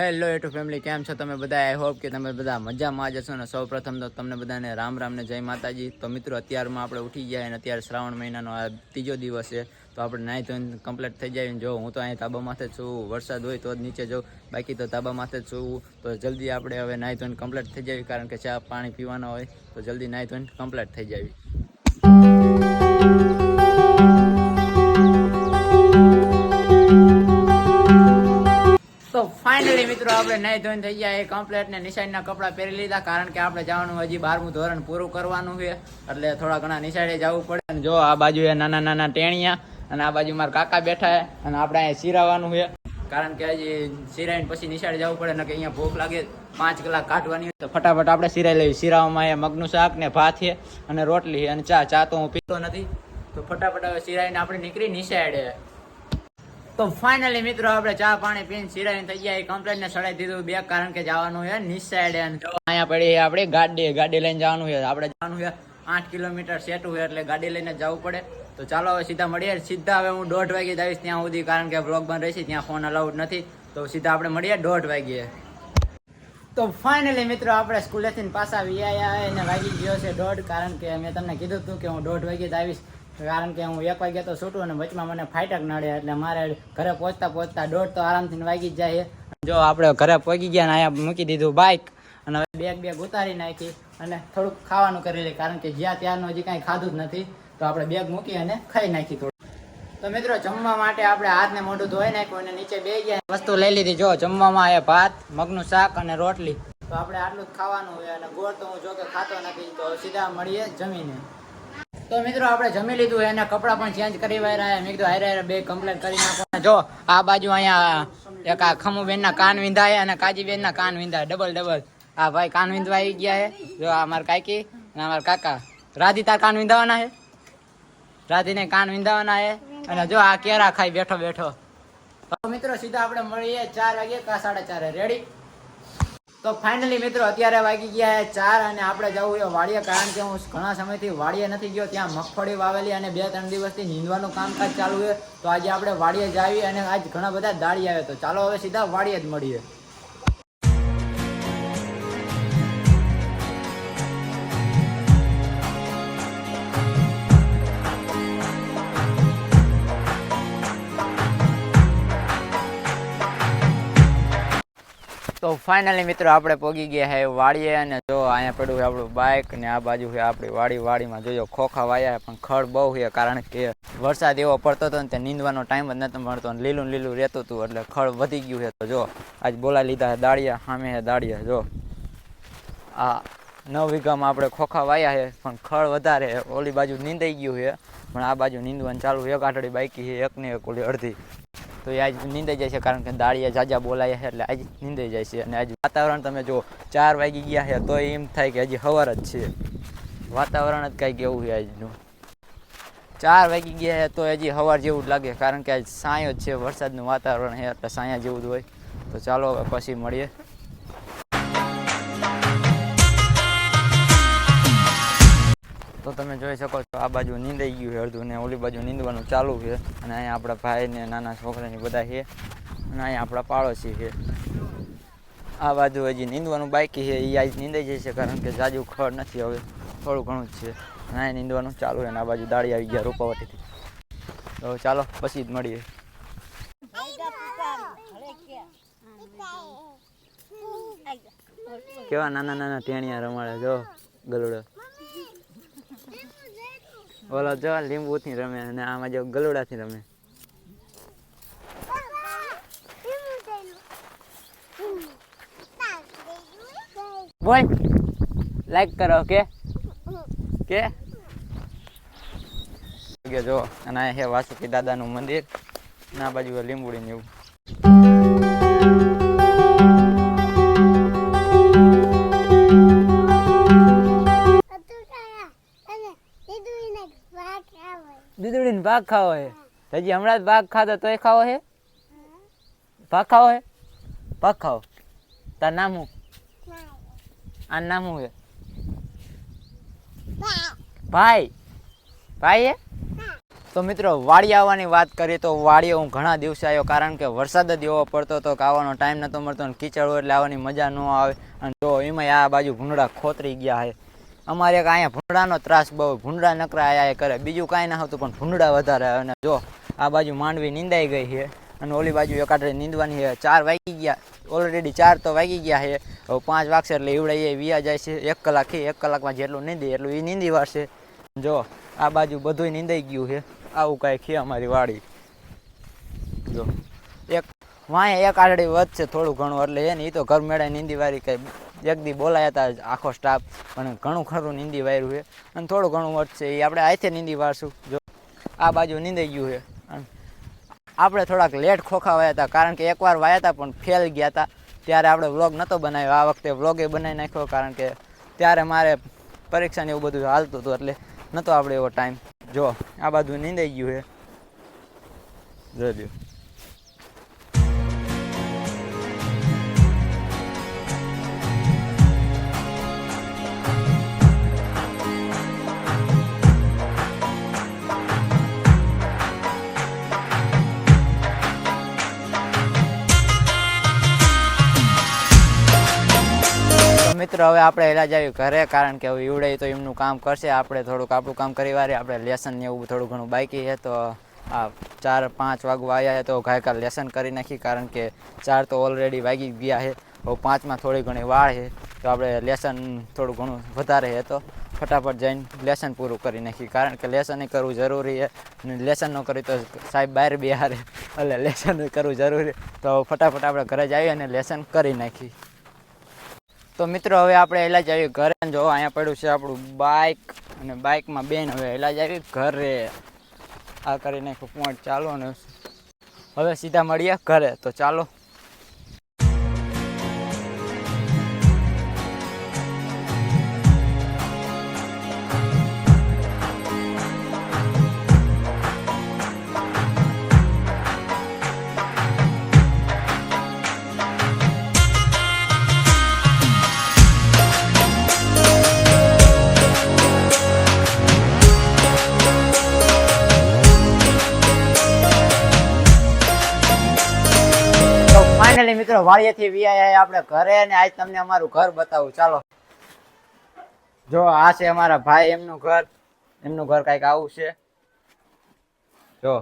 Hello A2 family કેમ છો તમે બધા? આઈ હોપ કે તમે બધા મજામાં જ હશો ને સૌ પ્રથમ તો તમને બધાને રામ રામ ને જય માતાજી. તો મિત્રો, અત્યારમાં આપણે ઉઠી ગયા અને અત્યારે શ્રાવણ મહિનાનો આ ત્રીજો દિવસ છે. તો આપણે નાહી ધોઈને કમ્પ્લીટ થઈ જાય જો હું તો અહીં તાબા માથે છું, વરસાદ હોય તો જ નીચે જાઉં, બાકી તો તાબા માથે જ છું. તો જલ્દી આપણે હવે નાહી ધોઈને કમ્પ્લીટ થઈ જાય કારણ કે ચા પાણી પીવાના હોય તો જલ્દી નાહી ધોઈને કમ્પ્લીટ થઈ જાય ફાઇનલી મિત્રો, આપણે નહીં ધોઈને થઈ ગયા. એ કમ્પ્લેટ ને નિશાળના કપડાં પહેરી લીધા, કારણ કે આપણે જવાનું હજી બારમું ધોરણ પૂરું કરવાનું છે. એટલે થોડા ઘણા નિશાળે જવું પડે. અને જો આ બાજુ એ નાના નાના ટેણિયા, અને આ બાજુ મારા કાકા બેઠા છે, અને આપણે અહીંયા સિરાવાનું છે. કારણ કે હજી સિરાઈને પછી નિશાળે જવું પડે ને કે અહીંયા ભૂખ લાગે. પાંચ કલાક કાઢવાની હોય તો ફટાફટ આપણે સિરાઈ લેવી સિરાવામાં એ મગનું શાક ને ભાત છે, અને રોટલી અને ચા. ચા તો હું પીતો નથી. તો ફટાફટ હવે સિરાઈને આપણે નીકળી નિશાળે. તો ફાઇનલી મિત્રો આપણે ચા, પાણી પીને સિરાઈ થઈ ગયા કમ્પ્લેટ ને સડાઈ દીધું. બે કારણ કે જવાનું છે નિસ સાઈડે અને જો અહીંયા પડી આપણે ગાડી ગાડી લઈને જવાનું છે. આપણે જવાનું છે આઠ કિલોમીટર સેટું છે એટલે ગાડી લઈને જવું પડે. તો ચાલો હવે સીધા મળીએ. સીધા હવે હું દોઢ વાગે જ આવીશ ત્યાં સુધી કારણ કે બ્લોગ બંધ રહેશે, ત્યાં ફોન અલાઉડ નથી. તો સીધા આપણે મળીએ દોઢ વાગ્યે. તો ફાઇનલી મિત્રો આપણે સ્કૂલેથી પાછા વિયા અને વાગી ગયો છે દોઢ. કારણ કે મેં તમને કીધું હતું કે હું દોઢ વાગે જ આવીશ. કારણ કે હું એક વાગ્યા તો છૂટું અને વચમાં મને ફાઇટક નડે એટલે મારે ઘરે પહોંચતા પહોંચતા દોઢ તો આરામથી વાગી જ જાય. જો આપણે ઘરે પહોંચી ગયા ને અહીંયા મૂકી દીધું બાઇક અને હવે બેગ બેગ ઉતારી નાખી અને થોડુંક ખાવાનું કરી લે કારણ કે જ્યાં ત્યાંનું હજી કાંઈ ખાધું જ નથી, તો આપણે બેગ મૂકી અને ખાઈ નાખી થોડું તો મિત્રો, જમવા માટે આપણે હાથ ને મોઢું ધોઈ નાખ્યું અને નીચે બે ગયા. વસ્તુ લઈ લીધી. જો, જમવામાં એ ભાત, મગનું શાક અને રોટલી. તો આપણે આટલું જ ખાવાનું હોય અને ગોળ તો હું જો કે ખાતો નથી. તો સીધા મળીએ જમીને. તો મિત્રો આપણે જમી લીધું, એને કપડાં પણ ચેન્જ કરી વાયરા મેં કીધું, હારે હારે, બે કમ્પ્લેટ કરી નાખો. જો, આ બાજુ અહીંયા એક આ ખમુબેન ના કાન વિંધાય અને કાજીબેન ના કાન વિંધાય. ડબલ ડબલ આ ભાઈ કાન વિંધવા આવી ગયા છે. જો, આ મારા કાકી અને અમારા કાકા. રાધી તાર કાન વિંધાવાના છે? રાધીને કાન વિંધાવાના છે? અને જો, આ કેરા ખાઈ બેઠો બેઠો. મિત્રો, સીધા આપણે મળીએ ચાર વાગે કા સાડા ચારે. રેડી તો ફાઇનલી મિત્રો અત્યારે વાગી ગયા છે ચાર અને આપણે જવું છે વાડીએ, કારણ કે હું ઘણા સમયથી વાડીએ નથી ગયો, ત્યાં મગફળી વાવેલી અને બે ત્રણ દિવસથી નીંદવાનું કામકાજ ચાલુ છે. તો આજે આપણે વાડીએ જ આવી અને આજ ઘણા બધા દાળી આવે. તો ચાલો હવે સીધા વાડીએ જ મળીએ. ફાઇનલી મિત્રો આપણે પોગી ગયા હે વાડીએ અને જો અહીંયા પડ્યું છે આપણું બાઇક ને આ બાજુ છે આપણી વાડી. વાડીમાં જોજો ખોખા વાયા પણ ખડ બહુ છે કારણ કે વરસાદ એવો પડતો હતો ને તે નીંદવાનો ટાઈમ જ નહોતો મળતો અને લીલું લીલું રહેતું હતું એટલે ખડ વધી ગયું છે. તો જો આજ બોલાવી લીધા છે દાળિયા સામે છે દાળિયા, જો. આ નવ વીઘામાં આપણે ખોખા વાયા છે, પણ ખડ વધારે ઓલી બાજુ નીંદાઈ ગયું છે, પણ આ બાજુ નીંદવાનું ચાલુ. એક આઠડી બાઇકી છે એક ને એક ઓલી અડધી. તો એ આજ નીંદાઈ જાય છે, કારણ કે દાળિયા જાજા બોલાયા છે, એટલે આજ નીંદાઈ જાય છે. અને આજ વાતાવરણ તમે જો ચાર વાગી ગયા છે, તો એમ થાય કે હજી સવાર જ છે. વાતાવરણ જ કંઈક એવું છે આજનું. ચાર વાગી ગયા છે, તો હજી સવાર જેવું જ લાગે, કારણ કે આજ સાંયો જ છે, વરસાદનું વાતાવરણ છે, એટલે સાંયા જેવું જ હોય. તો ચાલો હવે પછી મળીએ. તો તમે જોઈ શકો છો, આ બાજુ નીંદાઈ ગયું છે અડધું ને ઓલી બાજુ નીંદવાનું ચાલુ છે. અને અહીંયા આપણા ભાઈ ને નાના છોકરાની બધા છે. અને અહીંયા આપણા પાડોશી છે. આ બાજુ હજી નીંદવાનું બાકી છે. એ આજ નીંદાઈ છે કારણ કે જાજુ ખડ નથી હવે. થોડું ઘણું જ છે. અને અહીંયા નીંદવાનું ચાલુ છે અને આ બાજુ દાળી આવી ગયા રૂપાવટીથી તો ચાલો, પછી જ મળીએ. કેવા નાના નાના ટેણિયા રમાડે જો ગલુડો? ઓલો જો લીંબુથી રમે અને આમાં જો ગલુડાથી રમે. બોલ. લાઈક કરો કે કે જો અને હે વાસુકી દાદાનું મંદિર. ના બાજુ લીંબુડી ને એવું. ભાગ ખાવો હે? હજી હમણાં જ ભાગ ખાધો, તોય ખાવો હે? ભાગ ખાવો હે? ભાગ ખાવો તાર નામ હું? આ નામ હું હે? ભાઈ. ભાઈ હે? તો મિત્રો, વાડી આવવાની વાત કરીએ તો વાડીએ હું ઘણા દિવસે આવ્યો, કારણ કે વરસાદ જ એવો પડતો હતો કે ટાઈમ નહોતો મળતો અને કીચડ એટલે આવવાની મજા ન આવે. અને જો એમાંય આ બાજુ ભૂંડા ખોતરી ગયા છે અમારે એક અહીંયા ભૂંડાનો ત્રાસ બહુ ભૂંડા નકરા આયા કરે. બીજું કાંઈ ના હતું પણ ભૂંડા વધારે અને જો, આ બાજુ માંડવી નીંદાઈ ગઈ છે. અને ઓલી બાજુ એકાડે નીંદવાની છે. ચાર વાગી ગયા. ઓલરેડી ચાર તો વાગી ગયા છે. હવે પાંચ વાગશે એટલે ઈવડે એ વિયા જાય છે. એક કલાક એક કલાકમાં જેટલું નીંદી એટલું એ નીંદી વાળશે જો, આ બાજુ બધુંય નીંદાઈ ગયું છે. આવું કાંઈ છે અમારી વાડી. જો. વાંહે એક આડડી વધશે થોડું ઘણું, એટલે છે ને એ તો ઘર મેળે નિંદી વારી કઈ એક દી બોલાયા હતા આખો સ્ટાફ પણ ઘણું ખરું નીંદી વાર્યું છે. અને થોડું ઘણું વધશે એ આપણે આથે નીંદી વારશું. જો, આ બાજુ નીંદાઈ ગયું છે. અને આપણે થોડાક લેટ ખોખા વાયા હતા કારણ કે એકવાર વાયા હતા પણ ફેલ ગયા હતા ત્યારે આપણે વ્લોગ નહોતો બનાવ્યો. આ વખતે વ્લોગે બનાવી નાખ્યો, કારણ કે ત્યારે મારે પરીક્ષાને એવું બધું હાલતું હતું, એટલે નહોતો આપણે એવો ટાઈમ જો, આ બાજુ નીંદાઈ ગયું છે. જોજો મિત્રો, હવે આપણે એલા જાવી ઘરે, કારણ કે હવે ઈવડે તો એમનું કામ કરશે. આપણે થોડુંક આપણું કામ કરી વારે. આપણે લેસન ને એવું થોડું ઘણું બાકી છે. તો આ ચાર, પાંચ વાગવા આવ્યા છે, તો ગાયકા લેસન કરી નાખી, કારણ કે ચાર તો ઓલરેડી વાગી ગયા છે. હવે પાંચમાં થોડી ઘણી વાળ છે. તો આપણે લેસન થોડું ઘણું વધારે છે. તો ફટાફટ જઈને લેસન પૂરું કરી નાખી. કારણ કે લેસન કરવું જરૂરી છે. અને લેસન ન કરી તો સાહેબ બહાર બિહારે. એટલે લેસન કરવું જરૂરી તો ફટાફટ આપણે ઘરે જ આવી અને લેસન કરી નાખી. તો મિત્રો, હવે આપણે એલા જ આવી ઘરે. જો, અહીંયા પડ્યું છે આપણું બાઇક અને બાઇકમાં બેન હવે એલા જ આવી ઘરે. આ કરી નાખ્યું ચાલો અને હવે સીધા મળીએ ઘરે. તો ચાલો. મિત્રો વાડીએથી વીઆઈ આપણે ઘરે અને આજ તમને અમારું ઘર બતાવું. ચાલો. જો આ છે અમારા ભાઈ એમનું ઘર. એમનું ઘર કાંઈક આવું છે. જો.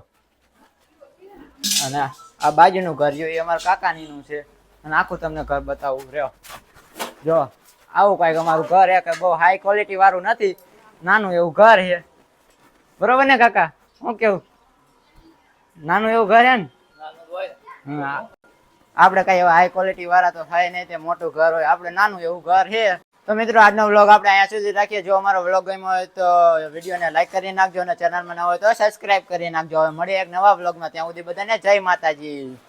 અને આ બાજુનું ઘર જો એ અમારા કાકાનીનું છે. અને આખું તમને ઘર બતાવું. રહ્યો. જો આવું કાંઈક અમારું ઘર હે કે બહુ હાઈ ક્વોલિટી વાળું નથી. નાનું એવું ઘર છે. બરોબર ને કાકા? શું કેવું? નાનું એવું ઘર હે ને? આ- આપણે કઈ એવા હાઈ ક્વોલિટી વાળા તો થાય નહીં, તે મોટું ઘર હોય. આપણે નાનું એવું ઘર છે. તો મિત્રો, આજનો વ્લોગ આપણે અહીંયા સુધી રાખીએ. જો અમારો વ્લોગ ગમ્યો હોય તો વિડીયોને લાઈક કરી નાખજો અને ચેનલમાં ન હોય તો સબસ્ક્રાઇબ કરી નાખજો. હવે મળીએ એક નવા વ્લોગમાં ત્યાં સુધી બધાને જય માતાજી.